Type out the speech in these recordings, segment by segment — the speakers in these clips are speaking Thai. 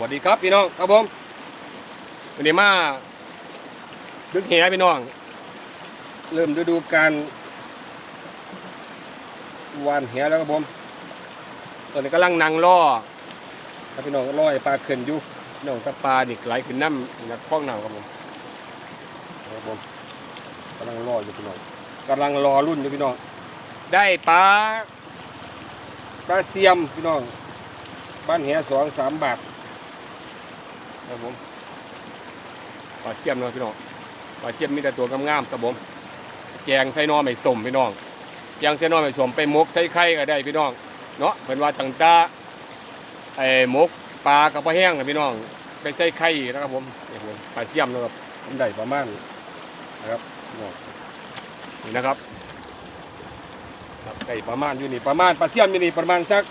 วัสดีครับพี่น้องครับผมวันนี้มาดึกแหพี่น้อง เริ่มฤดูการวานแหแล้วครับผมตอนนี้กำลังนั่งล่อครับพี่น้องล่อปลาขึ้นอยู่พี่น้องถ้าปลาดิไหลขึ้นน้ำนักข้องหน้ำครับผมครับผมกำลังล่ออยู่พี่น้องกำลังรอรุ่นอยู่พี่น้อง ได้ปลาปลาเสียมพี่น้องบ้านแหสองสามบาท ครับผมปลาเสียมเนาะพี่น้องปลาเสียมมีแต่ตัวงามๆครับผมแกงใส่หนอไม่สมพี่น้องแกงใส่หนอไม่สมไปหมกใส่ไข่ก็ได้พี่น้องเนาะเป็นว่าต่างตาไอ้หมกปลากระเพาะแห้งครับพี่น้องไปใส่ไข่นะครับผมนี่ครับผมปลาเสียมนะครับผมได้ประมาณนะครับพี่น้องนี่นะครับครับได้ประมาณอยู่นี่ประมาณปลาเสียมอยู่นี่ประมาณสัก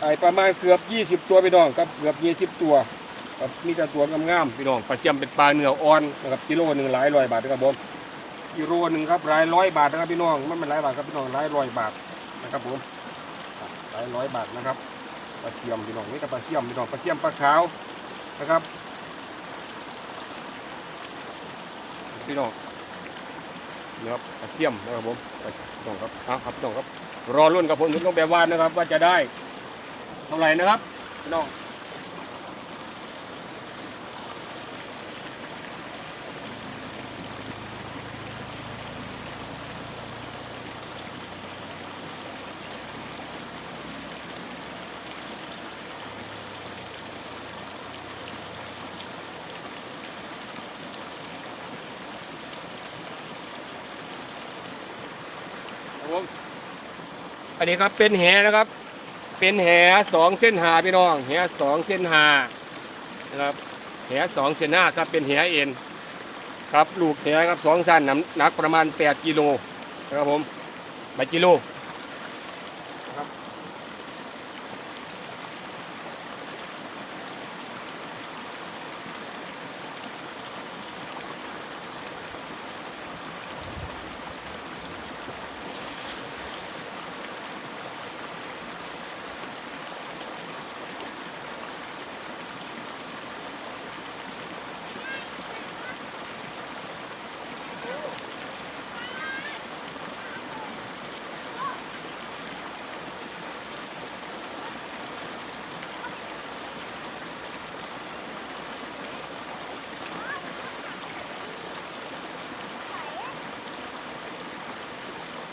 ไอ้ประมาณเกือบ 20 ตัวพี่น้องครับเกือบ 20 ตัวครับมีแต่ตัวงามๆพี่น้องปลาเสียมเป็นปลาเนื้ออ่อนนะครับกิโลหนึ่งหลายร้อยบาทนะครับผมกิโลหนึ่งครับหลายร้อยบาทนะครับพี่น้องไม่เป็นหลายบาทครับพี่น้องหลายร้อยบาทนะครับผมหลายร้อยบาทนะครับปลาเสียมพี่น้องนี่กับปลาเสียมพี่น้องปลาเสียมปลาขาวนะครับพี่น้องนี่ครับปลาเสียมนะครับผมปลาพี่น้องครับครับพี่น้องครับรอรุ่นกับผมถึงต้องแบบวานนะครับว่าจะได้ เท่าไหร่นะครับพี่น้องครับผมอันนี้ครับเป็นแหนะครับ เป็นแหสองเส้นหาพี่น้อง แหสองเส้นหานะครับ แหสองเส้นหน้าครับเป็นแหเอ็นครับลูกแหครับสองสั้นน้ำหนักประมาณแปดกิโลนะครับผมแปดกิโลครับ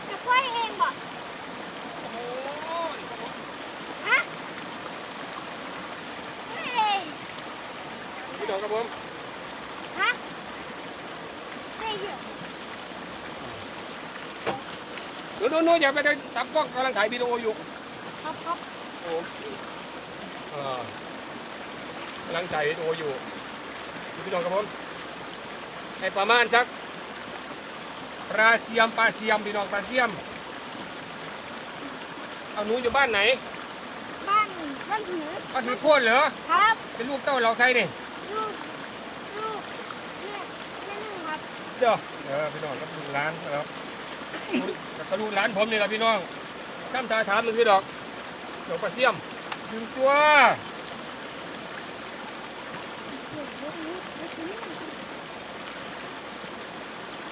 จะค่อยเองบอกฮะไม่เอง พี่น้องครับผม ฮะ ไม่เยอะโน้นโน้นอย่าไปตับกล้องกำลังถ่ายวิดีโออยู่ ครับครับครับผมเอ่อกำลังถ่ายวิดีโออยู่พี่น้องครับผมให้ประมาณสักปลาเสียมปลาเสียมพี่น้องปลาเสียม เอาหนูอยู่บ้านไหน บ้านบ้านถือบ้านถือโค่นเหรอ ครับ เป็นลูกเต้าเราใครเนี่ย ลูกลูกเนี่ยแม่นึ่งครับ เจ้าเออพี่น้องครับลูกร้านครับกระลูกร้านผมนี่แหละพี่น้องข้ามตาถามหนึ่งพี่ดอกดอกปลาเสียมดึงตัว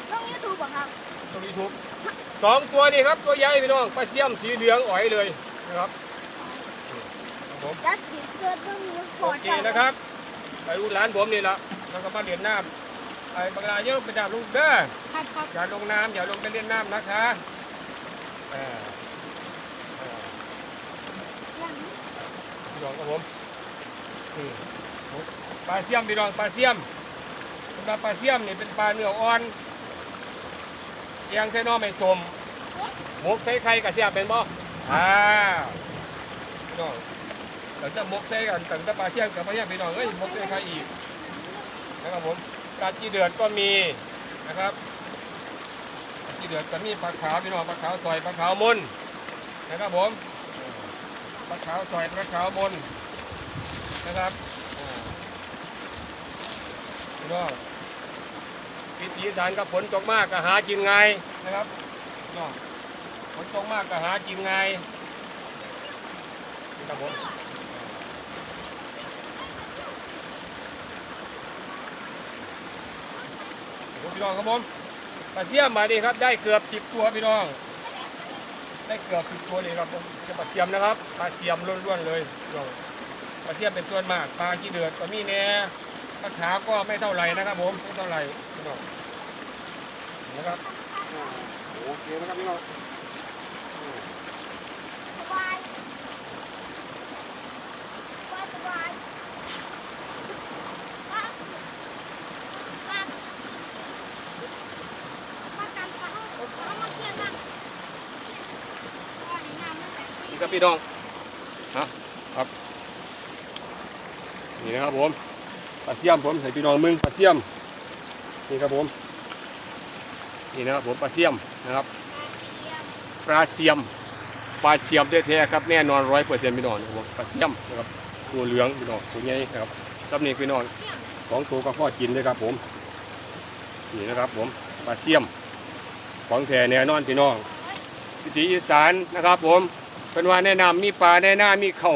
ช่องยูทูบเหรอครับตรงนี้ทุกสองตัวนี่ครับตัวใหญ่พี่น้องปลาเสียมสีเหลืองอ๋อยเลยนะครับครับผมยัดสีเกิดเรื่องนี้โอเคนะครับไปลูกร้านผมนี่แหละแล้วก็มาเรียนน้ำ ไอ้บางรายเยอะไปดับลูกเด้อครับครับอย่าลงน้ำอย่าลงไปเล่นน้ำนะคะเออเออพี่น้องครับผมนี่ปลาเสียมพี่น้องปลาเสียมสำหรับปลาเสียมนี่เป็นปลาเนื้ออ่อนเกียงใส่หน้อไม่สมหมกใส่ไข่กับเสียบเป็นบ่อ่าพี่น้องเราจะหมกใส่กันตั้งแต่ปลาเสียมกับปลาเสียมพี่น้องเอ้ยหมกใส่ไข่อีกนะครับผม ปลาจีเดือดก็มีนะครับปลาจีเดือดก็มีปลาขาวพี่น้องปลาขาวซอยปลาขาวมุนนะครับผมปลาขาวซอยปลาขาวบนนะครับพี่น้องพิธีสารกับฝนตกมากก็หากินไงนะครับน้องฝนตกมากก็หากินไงายครับผม พี่น้องครับผมปลาเสี่ยมมาดีครับ ได้เกือบสิบตัวพี่น้อง ได้เกือบสิบตัวเลยครับผมปลาเสี่ยมนะครับ ปลาเสี่ยมล้วนๆเลยพี่น้องปลาเสี่ยมเป็นส่วนมาก ปลาขี้เดือดก็มีแน่ปลาขาก็ไม่เท่าไหร่นะครับผม ไม่เท่าไหร่พี่น้องนะครับโอเคนะครับพี่น้อง สบายสบายสบายป้าป้าป้ากันป้าเขามาเที่ยวบ้างก่อนน้ำมันแตก นี่ ครับพี่น้องฮะครับนี่นะครับผมปลาเสียมผมใส่พี่น้องมึงปลาเสียมนี่ครับผมนี่นะครับผมปลาเสียมนะครับปลาเสียมปลาเสียมแท้ๆครับแน่นอนร้อยเปอร์เซ็นต์พี่น้องนะครับผมปลาเสียมนะครับตัวเหลืองพี่น้องตัวใหญ่นะครับรับนี่พี่น้องสองตัวก็พอกินเลยครับผมนี่นะครับผมปลาเสียมของแท้แน่นอนพี่น้องวิถีอีสานนะครับผม เป็นว่าแนะนำมีปลาแน่หน้ามีเข่า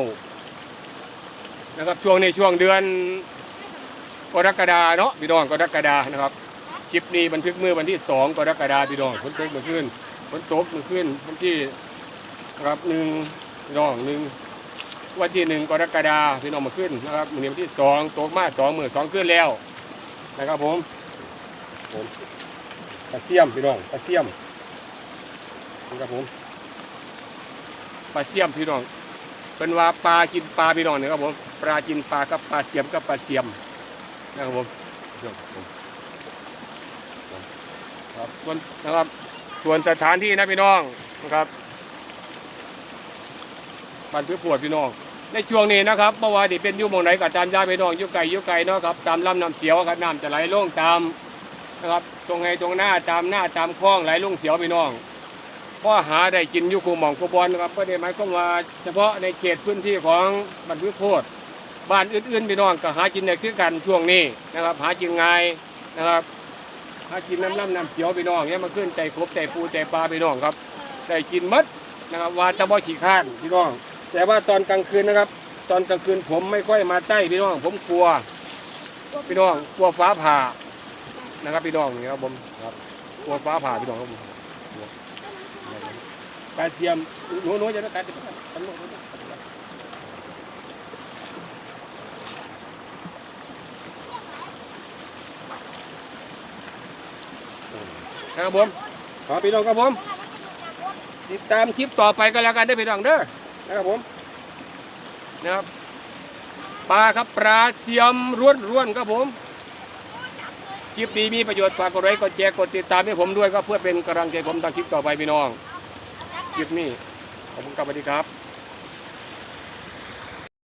นะครับช่วงในช่วงเดือนกรกฎาเนาะพี่น้องกรกฎานะครับคลิปนี้บันทึกเมื่อวันที่สองกรกฎาพี่น้องฝนตกเมื่อคืนฝนตกมันขึ้นวันที่ครับหนึ่งพี่น้องหนึ่งวันที่หนึ่งกรกฎาพี่น้องมาขึ้นนะครับวันนี้วันที่สองตกมาสองหมื่นสองขึ้นแล้วนะครับผมผมปลาเสียมพี่น้องปลาเสียมนะครับผม ลาเสียมพี่น้องเป็นว่าปลากินปลาพี่น้องนะครับผมปลากินปลากับปลาเสียมกับปลาเสียมนะครับผมครับส่วนนะครับส่วนสถานที่นะพี่น้องนะครับบันทึกปวดพี่น้องในช่วงนี้นะครับเมื่อวานที่เป็นยุ่หมองไหนกับตามยาพี่น้องยุ่ไก่ยุ่ไก่เนาะครับตามลำน้ำเสียวครับน้ำจะไหลลงตามนะครับตรงไงตรงหน้าตามหน้าตามคลองไหลลงเสียวพี่น้อง พ่อหาได้กินอยุคูหม่องคูบอลนะครับก็ได้หมายความว่าเฉพาะในเขตพื้นที่ของบรรพตโพธิบ้านอื่นๆพี่น้องก็หากินได้คือกันช่วงนี้นะครับ หากินง่ายนะครับหากินน้ำน้ำน้ำเสียวพี่น้องเนี่ยมาขึ้นใจครบใจปูใจปลาพี่น้องครับได้กินหมดนะครับว่าแตะบ่ฉีข้านพี่น้อง แต่ว่าตอนกลางคืนนะครับ ตอนกลางคืนผมไม่ค่อยมาใต้พี่น้อง ผมกลัวพี่น้องกลัวฟ้าผ่านะครับพี่น้องนี่ครับผมครับกลัวฟ้าผ่าพี่น้องครับผม ปลาเสียมหนูหนูจะต้องการจะทำหนูนะครับผมขอพี่น้องครับผม ติดตามคลิปต่อไปก็แล้วกันได้พี่น้องเด้อนะครับผมนะครับปลาครับปลาเสียมร้วนร้วนๆครับผมคลิปนี้มีประโยชน์ฝากกดไลค์กดแชร์กดติดตามให้ผมด้วยก็เพื่อเป็นกำลังใจผมทำคลิปต่อไปพี่น้อง คลิปนี้ ขอบคุณครับสวัสดีครับ